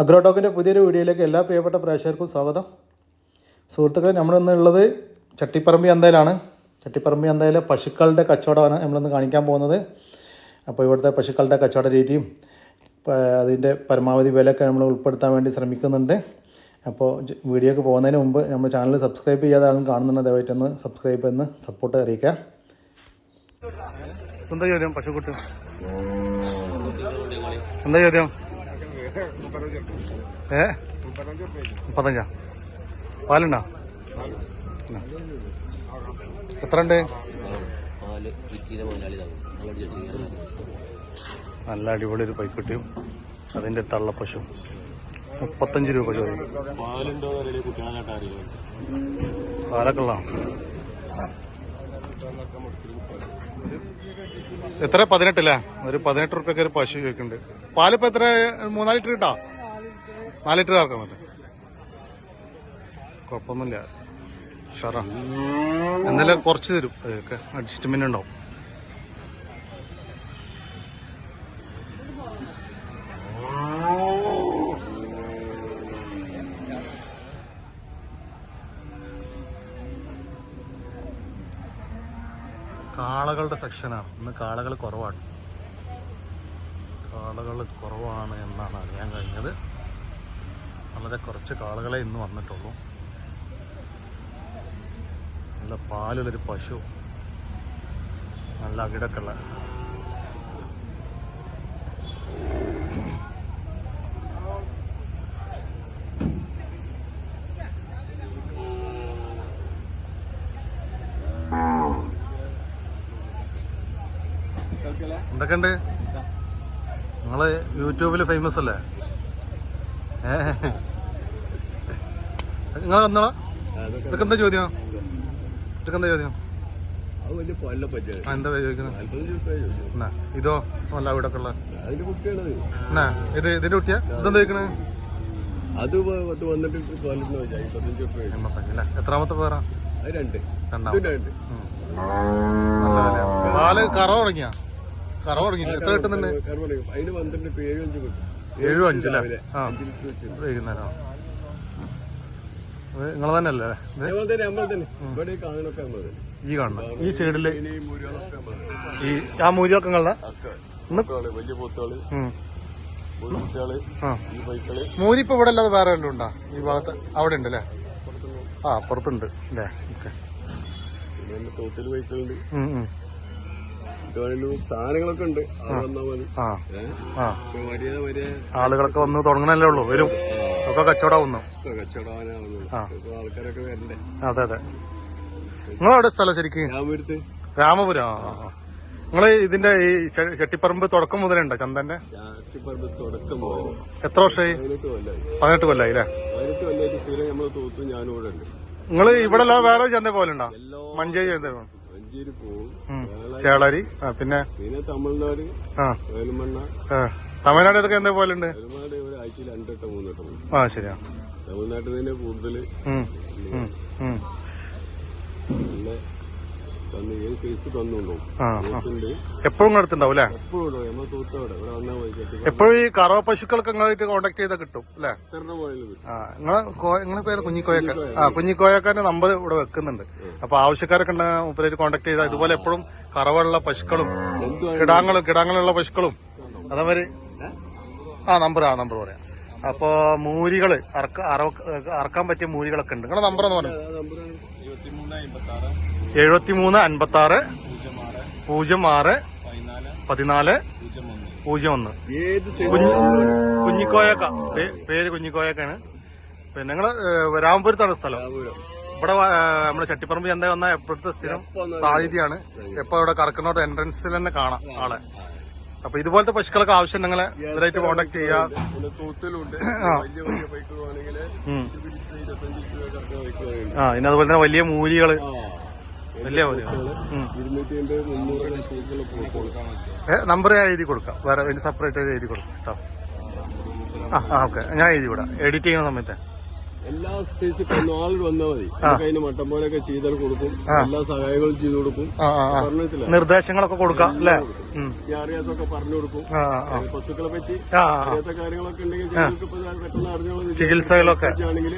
അഗ്രോടോക്കിന്റെ പുതിയൊരു വീഡിയോയിലേക്ക് എല്ലാ പ്രിയപ്പെട്ട പ്രേക്ഷകർക്കും സ്വാഗതം. സുഹൃത്തുക്കളെ നമ്മളിന്നുള്ളത് ചട്ടിപ്പറമ്പി അന്തയിലാണ്. ചട്ടിപ്പറമ്പി അന്തയിലെ പശുക്കളുടെ കച്ചവടമാണ് നമ്മളിന്ന് കാണിക്കാൻ പോകുന്നത്. അപ്പോൾ ഇവിടുത്തെ പശുക്കളുടെ കച്ചവട രീതിയും അതിന്റെ പരമാവധി വിലയൊക്കെ നമ്മൾ ഉൾപ്പെടുത്താൻ വേണ്ടി ശ്രമിക്കുന്നുണ്ട്. അപ്പോൾ വീഡിയോക്ക് പോകുന്നതിന് മുമ്പ് നമ്മൾ ചാനൽ സബ്സ്ക്രൈബ് ചെയ്യാതാണ് കാണുന്നുണ്ട് ദയവായിട്ടൊന്ന് സബ്സ്ക്രൈബ് എന്ന് സപ്പോർട്ട് അറിയിക്കാം. എന്താ ചോദ്യം പശുക്കുട്ടി? എന്താ ചോദ്യം? ഏ? മുപ്പത്തഞ്ചാ? പാലുണ്ടോ. എത്ര ഉണ്ട് നല്ല അടിപൊളി ഒരു പൈക്കുട്ടിയും അതിന്റെ തള്ളപ്പശു മുപ്പത്തഞ്ച് രൂപ ചോദിക്കും എത്ര? പതിനെട്ടല്ലേ? ഒരു പതിനെട്ട് റുപ്യൊക്കെ ഒരു പശു ചോദിക്കുന്നുണ്ട്. പാലിപ്പോ എത്ര? മൂന്നാൽ ലിറ്റർ കിട്ടാ? നാല് ലിറ്റർ ആക്കാൻ പറ്റും. കുഴപ്പമൊന്നുമില്ല. ഷറാ എന്നാലും കുറച്ച് തരും. അതൊക്കെ അഡ്ജസ്റ്റ്മെന്റ് ഉണ്ടാവും. കാളകളുടെ സെക്ഷനാണ്. ഇന്ന് കാളകൾ കുറവാണ്. കാളകൾ കുറവാണ് എന്നാണ് അറിയാൻ കഴിഞ്ഞത്. വളരെ കുറച്ച് കാളകളെ ഇന്ന് വന്നിട്ടുള്ളൂ. നല്ല പാലുള്ളൊരു പശു. നല്ല അകിടക്കുള്ള ഫേമസ് അല്ലേ? നിങ്ങൾ തന്നോളാ ഇതൊക്കെ എന്താ ചോദ്യം? ഇതൊക്കെ എന്താ ചോദ്യം? എന്താ ചോദിക്കുന്നത്? ഇതോ? നല്ല ഇവിടെ ഉള്ള. ഇത് ഇതിന്റെ കുട്ടിയാ? ഇതെന്താ ചോദിക്കണേ? അത് വന്നിട്ട് എത്രാമത്തെ പേരാ? രണ്ട്. രണ്ടാം. രണ്ട് നല്ല വിലയാ. പാൽ കറ തുടങ്ങിയാ? കറ തുടങ്ങി. എത്ര കിട്ടുന്നുണ്ട്? അതിന് പന്ത്രണ്ട് ഏഴ് അഞ്ച് കിട്ടും. ഏഴും അഞ്ചല്ലേ വൈകുന്നേരം. നിങ്ങൾ തന്നെ അല്ലേ ഈ കാണണം ഈ സൈഡിൽ ഈ ആ മൂരിയൊക്കെ നിങ്ങളുടെ? വലിയ പോത്തുകൾ. മൂരി ഇപ്പൊ ഇവിടെ അല്ലാതെ വേറെ വല്ലതും ഉണ്ടാ? ഈ ഭാഗത്ത് അവിടെ ഉണ്ട് അല്ലേ? ആ അപ്പുറത്തുണ്ട്. അല്ലേ? ഓക്കെ. ബൈക്കുകളുണ്ട് സാധനങ്ങളൊക്കെ ഉണ്ട്. ആളുകളൊക്കെ വന്ന് തുടങ്ങണല്ലേ ഉള്ളൂ. വരും. ഒക്കെ കച്ചവടം വന്നു കച്ചവടമാനാവുന്നുള്ളൂ ആ. ആൾക്കാരൊക്കെ വരണ്ടേ? അതെ അതെ. നിങ്ങളവിടെ സ്ഥലം ശരിക്കും? രാമപുരത്ത്. രാമപുരം. നിങ്ങൾ ഇതിന്റെ ഈ ചെട്ടിപ്പറമ്പ് തുടക്കം മുതലുണ്ടോ ചന്ദന്റെ? എത്ര വർഷമായി? പതിനെട്ട് കൊല്ലായി. അല്ലേ? നിങ്ങൾ ഇവിടെ വേറെ ചന്ത പോലെ ഉണ്ടോ? മഞ്ചേരി ചന്ത പോലെ? മഞ്ചേരി പോകും. ചേളരി. പിന്നെ? പിന്നെ തമിഴ്നാട് വേലുമണ്ണ. തമിഴ്നാട് ഇതൊക്കെ എന്താ പോലെ ഉണ്ട്? വേലുമണ്ണ ഒരു ആഴ്ചയിൽ രണ്ടെട്ടോ മൂന്നെട്ടോ ആ ശരിയാ. തമിഴ്നാട്ടിൽ തന്നെ കൂടുതൽ തന്നു ഏത് തന്നുണ്ടാവും എപ്പോഴും അടുത്തുണ്ടാവും അല്ലേ? എപ്പോഴും ഉണ്ടാവും നമ്മൾ തോത്തവിടെ. ഇവിടെ വന്നാൽ മതി എപ്പോഴും ഈ കറവ പശുക്കൾക്ക് നിങ്ങളായിട്ട് കോണ്ടാക്ട് ചെയ്താൽ കിട്ടും അല്ലേ? ആ നിങ്ങളെ നിങ്ങളെ പേര് കുഞ്ഞിക്കോയക്ക. ആ കുഞ്ഞിക്കോയക്കാന്റെ നമ്പർ ഇവിടെ വെക്കുന്നുണ്ട്. അപ്പൊ ആവശ്യക്കാരൊക്കെ ഉണ്ടെങ്കിൽ മുപ്പരായിട്ട് കോണ്ടാക്ട് ചെയ്താൽ ഇതുപോലെ എപ്പോഴും കറവുള്ള പശുക്കളും കിടാങ്ങളും കിടാങ്ങളുള്ള പശുക്കളും അതവര് ആ നമ്പർ ആ നമ്പർ പറയാം. അപ്പോ മൂരികൾ അറക്കാൻ പറ്റിയ മൂരികളൊക്കെ ഉണ്ട്. നിങ്ങളുടെ നമ്പർ എന്ന് പറഞ്ഞു. നമ്പറാണ് ഇരുപത്തിമൂന്ന് അമ്പത്തി ആറ്. എഴുപത്തി മൂന്ന് അൻപത്തി ആറ് പൂജ്യം ആറ് പതിനാല് പൂജ്യം ഒന്ന്. കുഞ്ഞിക്കോയക്ക. പേര് കുഞ്ഞിക്കോയക്കാണ്. പിന്നെ നിങ്ങൾ ഏഹ്, രാമപുരത്താണ് സ്ഥലം. ഇവിടെ നമ്മുടെ ചട്ടിപ്പറമ്പ് ചന്ത വന്ന എപ്പോഴത്തെ സ്ഥിരം സാധ്യതയാണ്. എപ്പോ ഇവിടെ കടക്കുന്നോട്ട് എൻട്രൻസിൽ തന്നെ കാണാം ആളെ. അപ്പൊ ഇതുപോലത്തെ പശുക്കളൊക്കെ ആവശ്യം നിങ്ങളെ ഇതിലായിട്ട് കോണ്ടാക്ട് ചെയ്യാ. ആ. പിന്നെ അതുപോലെ തന്നെ വലിയ മൂലികൾ. വലിയ നമ്പർ ഞാൻ എഴുതി കൊടുക്കാം. വേറെ എനിക്ക് സെപ്പറേറ്റ് ആയിട്ട് എഴുതി കൊടുക്കാം കേട്ടോ ആ ആ ഓക്കെ. ഞാൻ എഴുതി വിടാം. എഡിറ്റ് ചെയ്യുന്ന സമയത്ത്. എല്ലാ സൈസ് ആൾ വന്നാൽ മതി. അതിന് മട്ടം പോലെയൊക്കെ ചെയ്താൽ കൊടുക്കും. എല്ലാ സഹായങ്ങളും ചെയ്തു കൊടുക്കും. പറഞ്ഞിട്ടില്ല. നിർദ്ദേശങ്ങളൊക്കെ കൊടുക്കാം അല്ലേ. ഞാൻ അറിയാത്തൊക്കെ പറഞ്ഞു കൊടുക്കും. പശുക്കളെ പറ്റി അറിയാത്ത കാര്യങ്ങളൊക്കെ ഉണ്ടെങ്കിൽ പെട്ടെന്ന് അറിഞ്ഞോളൂ. ചികിത്സകളൊക്കെ ആണെങ്കിൽ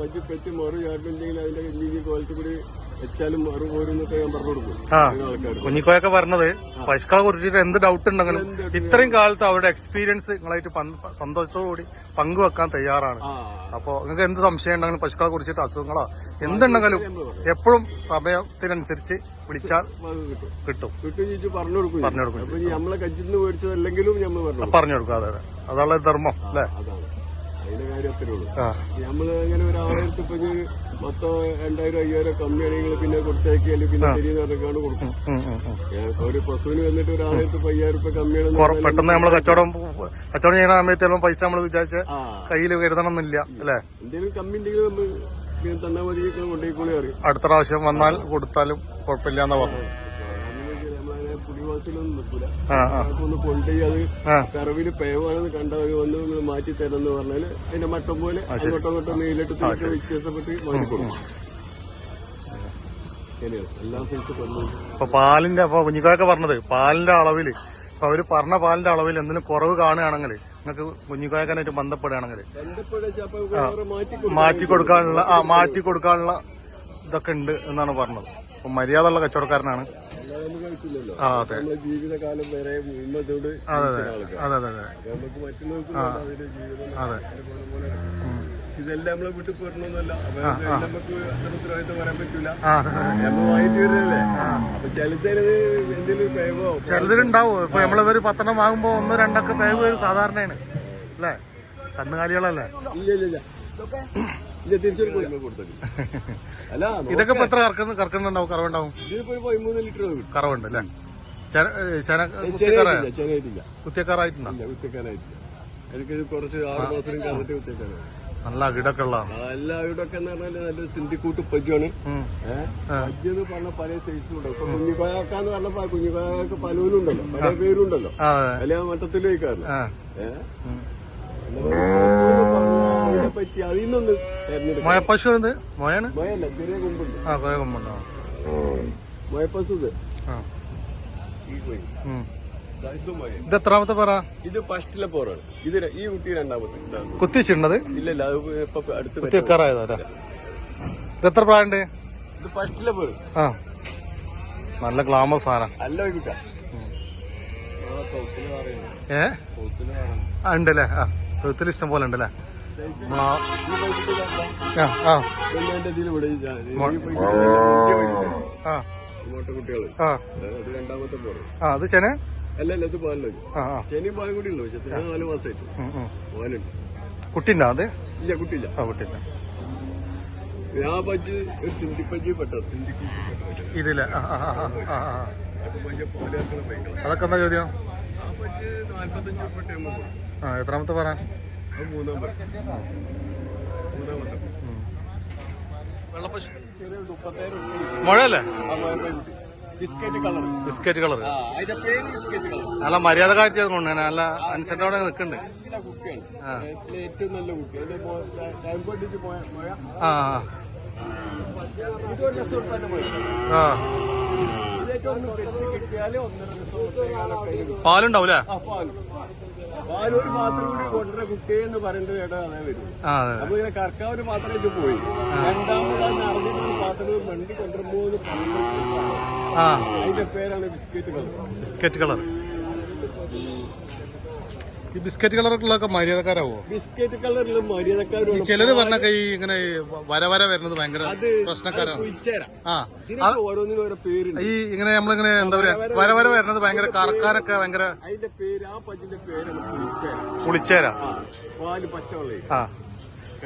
പറ്റി പറ്റി മറു. ചേർന്നിട്ടുണ്ടെങ്കിൽ അതിന്റെ കോലത്തിൽ കൂടി വെച്ചാലും മറു പോരുന്നൊക്കെ ഞാൻ പറഞ്ഞു കൊടുക്കും. കുഞ്ഞിക്കോയൊക്കെ പറഞ്ഞത്. പശുക്കളെ കുറിച്ചിട്ട് എന്ത് ഡൗട്ട് ഉണ്ടെങ്കിലും ഇത്രയും കാലത്ത് അവരുടെ എക്സ്പീരിയൻസ് നിങ്ങളായിട്ട് സന്തോഷത്തോടു കൂടി പങ്കുവെക്കാൻ തയ്യാറാണ്. അപ്പോ നിങ്ങൾക്ക് എന്ത് സംശയം ഉണ്ടെങ്കിലും പശുക്കളെ കുറിച്ചിട്ട് അസുഖങ്ങളോ എന്തുണ്ടെങ്കിലും എപ്പോഴും സമയത്തിനനുസരിച്ച് വിളിച്ചാൽ കിട്ടും. പറഞ്ഞു കൊടുക്കും പറഞ്ഞു കൊടുക്കും നമ്മളെ മേടിച്ചതല്ലെങ്കിലും പറഞ്ഞു കൊടുക്കും പറഞ്ഞു കൊടുക്കും. അതെ അതെ. അതാണ് ധർമ്മം അല്ലേ? അത്രേ ഉള്ളൂ. നമ്മൾ ഒരു ആയിരത്തി ഇപ്പൊ ഇനി മൊത്തം രണ്ടായിരം അയ്യായിരം കമ്മിയാണെങ്കിൽ പിന്നെ പിന്നെ ശരിയെന്ന് പറഞ്ഞാണ് കൊടുക്കും. ഒരു വന്നിട്ട് അയ്യായിരം രൂപ പെട്ടെന്ന് നമ്മൾ കച്ചവടം കച്ചവടം ചെയ്യുന്ന സമയത്ത് ചിലപ്പോൾ പൈസ നമ്മൾ വിചാരിച്ച കയ്യിൽ കയ്യിൽ കരുതണം എന്നില്ല അല്ലേ? എന്തെങ്കിലും കമ്മി ഉണ്ടെങ്കിൽ നമ്മൾ പിന്നെ തന്നാ മതി നിങ്ങൾ അറിയും അടുത്ത പ്രാവശ്യം വന്നാൽ കൊടുത്താലും കുഴപ്പമില്ല എന്നാ പറഞ്ഞു നമ്മളങ്ങനെ പുലിവാസിലൊന്നും നിൽക്കൂല. ആ ആ. ഒന്ന് കൊണ്ടുപോയി അത് ആ. കറവിൽ പേവാണെന്ന് കണ്ടവർ വന്ന് നിങ്ങൾ മാറ്റി തരുമെന്ന് പറഞ്ഞാൽ അതിന്റെ മട്ടം പോലെ അങ്ങോട്ടും അങ്ങോട്ടും നെയ്യിലിട്ട് തിരിച്ച് വ്യത്യാസപ്പെട്ട് മാറ്റിക്കൊടുക്കും ഇപ്പൊ പാലിന്റെ അപ്പൊ കുഞ്ഞിക്കോയൊക്കെ പറഞ്ഞത് പാലിന്റെ അളവിൽ ഇപ്പൊ അവർ പറഞ്ഞ പാലിന്റെ അളവിൽ എന്തെങ്കിലും കുറവ് കാണുകയാണെങ്കിൽ നിങ്ങൾക്ക് കുഞ്ഞിക്കോയക്കാനായിട്ട് ബന്ധപ്പെടുകയാണെങ്കിൽ മാറ്റി കൊടുക്കും മാറ്റി കൊടുക്കാനുള്ള ആ മാറ്റി കൊടുക്കാനുള്ള ഇതൊക്കെ ഉണ്ട് എന്നാണ് പറഞ്ഞത്. അപ്പൊ മര്യാദ ഉള്ള കച്ചവടക്കാരനാണ് ആ അതെ. ജീവിതകാലം വരെ അതെ അതെ. അതെ അതെ ഇതെല്ലാം നമ്മളെ വീട്ടിൽ പോരണമൊന്നുമല്ല. നമുക്ക് അത്ര ഉത്തരവാദിത്തം പറയാൻ പറ്റൂല. അപ്പൊ എന്തെങ്കിലും പേവോ ചിലതിലുണ്ടാവും. ഇപ്പൊ നമ്മളിവര് പത്തെണ്ണം വാങ്ങുമ്പോ ഒന്ന് രണ്ടൊക്കെ പേവ് സാധാരണയാണ്. അല്ലേ? കന്നുകാലികളല്ലേ ഇല്ല ഇല്ല ഇല്ല. ഇതൊക്കെ ഇപ്പൊ എത്ര കറക്കുന്നു കറക്കുന്നുണ്ടാവും കറവുണ്ടാവും? കറവുണ്ട് അല്ലേ? നല്ല കുത്തിയക്കാറായിട്ടുണ്ടോ കുറച്ച് ആറ് മാസം നല്ല അകിടൊക്കെ ഉള്ളതാണ് എല്ലാ ഇവിടൊക്കെ എന്ന് പറഞ്ഞാൽ നല്ലൊരു സിന്ധിക്കൂട്ട് പജ്ജാണ് പജ്ജെന്ന് പജ്ജ് എന്ന് പറഞ്ഞ പല സൈസും ഉണ്ട് ഇപ്പൊ കുഞ്ഞിക്കോയാക്കാന്ന് പറഞ്ഞ കുഞ്ഞിക്കോയാക്ക് പലവരും ഉണ്ടല്ലോ. പല പേരുണ്ടല്ലോ അല്ലെ മട്ടത്തിലേക്കാണ് ഏഹ് പറ്റി. അതിൽ നിന്നൊന്ന് തെരഞ്ഞെടുക്കും എന്ത്? മൊയാണ്? മയല്ല ചെറിയ കൊമ്പുണ്ട്. ആ കുറെ കൊമ്പുണ്ടോ? മയപ്പസ് ഇത്. ഈ കോഴി. ഇത് എത്രാമത്തെ പറ? ഇത് ഫസ്റ്റിലെ പോറാണ്. ഇത് ഈ കുട്ടി രണ്ടാമത്തെ. കുത്തിച്ചിട്ടുണ്ടത് ഇല്ല ഇല്ല അത് ഇപ്പൊ അടുത്ത് കുത്തി വെക്കാറായതോ അല്ലേ? ഇത്. എത്ര പ്രായണ്ട്? ഇത് ഫസ്റ്റിലെ പോറ്. ആ. നല്ല ഗ്ലാമർ സാധനം. അല്ല കുട്ട. ഏ? ഉണ്ടല്ലേ? ആ തൊഴുത്തിൽ ഇഷ്ടം പോലെ ഉണ്ടല്ലേ? കുട്ടികൾ അത് രണ്ടാമത്തെ അത് ശനെ അല്ല അല്ല ഇത് ആ ശനിയും പാലും കൂടി ഉള്ളു പക്ഷെ നാല് മാസമായിട്ട്. പാലുണ്ട് കുട്ടിണ്ടോ അത്? ഇല്ല കുട്ടിയില്ല ആ കുട്ടിയില്ല ഞാൻ പഞ്ച് ഒരു സിന്ധി പഞ്ച് പെട്ട സിന്ധി ഇതില്ല അതൊക്കെ എന്താ ചോദ്യം? ആ നാല്പത്തഞ്ച് ആ എത്രാമത്തെ പറ? അത് മൂന്നാം വെള്ളപ്പശു മുഴയല്ലേ? ബിസ്ക്കറ്റ് കളർ ബിസ്ക്കറ്റ് കളർ ആ അതിന്റെ പേര് ബിസ്ക്കറ്റ് കളർ നല്ല മര്യാദ കാര്യത്തിൽ കൊണ്ട് നല്ല അനുസരണോടെ നിൽക്കുന്നുണ്ട്. ഏറ്റവും നല്ല കുട്ടി. ആ ആ. പാലുണ്ടാവൂലേ? ആ പാൽ പാൽ ഒരു പാത്രം കൂടി കൊണ്ടുവരുന്ന കുട്ടിയെ എന്ന് പറയേണ്ടത് ഏട്ടാ അതേ വരും അപ്പൊ ഇങ്ങനെ കറക്കാൻ ഒരു പാത്രമായിട്ട് പോയി. രണ്ടാമത് ആ നടന്നിട്ട് ഒരു പാത്രം വണ്ടി കൊണ്ടുവരുമ്പോ ആ. അതിന്റെ പേരാണ് ബിസ്ക്കറ്റ് കളർ. Biscuit colour. ഈ ബിസ്ക്കറ്റ് കളറിലൊക്കെ മര്യാദക്കാരാവോ? ബിസ്ക്കറ്റ് കളറിൽ മര്യാദക്കാരും ചിലര് പറഞ്ഞൊക്കെ ഈ ഇങ്ങനെ വരവര വര വര വരുന്നത് ഭയങ്കര പ്രശ്നക്കാരാണ്. ആ. ഓരോന്നിനും ഓരോ ഈ ഇങ്ങനെ നമ്മളിങ്ങനെ എന്താ പറയാ വര വര വരുന്നത് ഭയങ്കര കറക്കാനൊക്കെ ഭയങ്കര അതിന്റെ പേര് ആ പേരാണ് കുഴിച്ചേര. പുളിച്ചേരാ പാൽ പച്ചവെള്ളേ. ആ.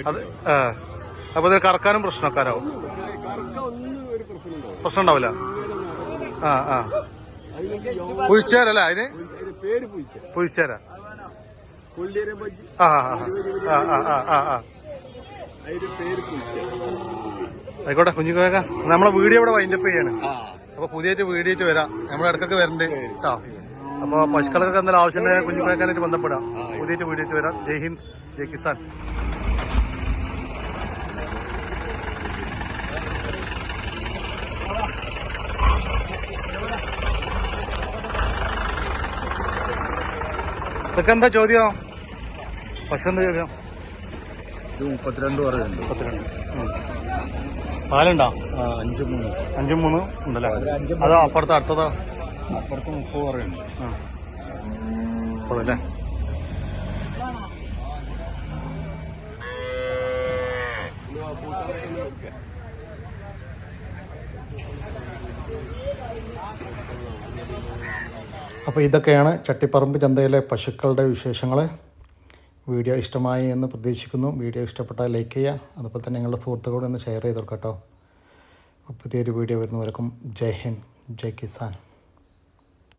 അത് അപ്പൊ ഇത് കറക്കാനും പ്രശ്നക്കാരാവും. പ്രശ്നം ഉണ്ടാവും ഉണ്ടാവില്ല ആ ആ. അതിനൊക്കെ പുഴിച്ചേരല്ലേ അതിന്? പേര് പുഴിച്ചേര കൊള്ളിയരെ ബജ്ജി അതിന്റെ പേര് ആയിക്കോട്ടെ നമ്മളെ വീഡിയോ ഇവിടെ വൈൻഡപ്പ് ചെയ്യാണ്. അപ്പൊ പുതിയായിട്ട് വീഡിയോ ആയിട്ട് വരാം. നമ്മൾ ഇടക്കൊക്കെ വരണ്ട് കേട്ടോ അപ്പൊ പശുക്കൾക്കൊക്കെ എന്തെങ്കിലും ആവശ്യം കുഞ്ഞുകോക്കാനായിട്ട് ബന്ധപ്പെടാം. പുതിയായിട്ട് വീഡിയോ ആയിട്ട് വരാം. ജയ് ഹിന്ദ് ജയ് കിസാൻ. ഇതൊക്കെ എന്താ ചോദ്യം? എന്താ ചോദ്യം ഇത് മുപ്പത്തിരണ്ട് പറയുന്നുണ്ട്. മുപ്പത്തിരണ്ട്. പാലുണ്ടോ? അഞ്ച് മൂന്ന്. അഞ്ച് മൂന്ന് ഉണ്ടല്ലേ? അതോ അപ്പുറത്ത് അടുത്തതോ? അപ്പുറത്ത് മുപ്പത് പറയുന്നുണ്ട്. ആ. മുപ്പതല്ലേ? അപ്പോൾ ഇതൊക്കെയാണ് ചട്ടിപ്പറമ്പ് ചന്തയിലെ പശുക്കളുടെ വിശേഷങ്ങൾ വീഡിയോ ഇഷ്ടമായി എന്ന് പ്രതീക്ഷിക്കുന്നു. വീഡിയോ ഇഷ്ടപ്പെട്ടാൽ ലൈക്ക് ചെയ്യുക. അതുപോലെ തന്നെ നിങ്ങളുടെ സുഹൃത്തുക്കളോട് ഒന്ന് ഷെയർ ചെയ്ത് കേട്ടോ. പുതിയൊരു വീഡിയോ വരുന്നവർക്കും ജയ് ഹിന്ദ് ജയ് കിസാൻ.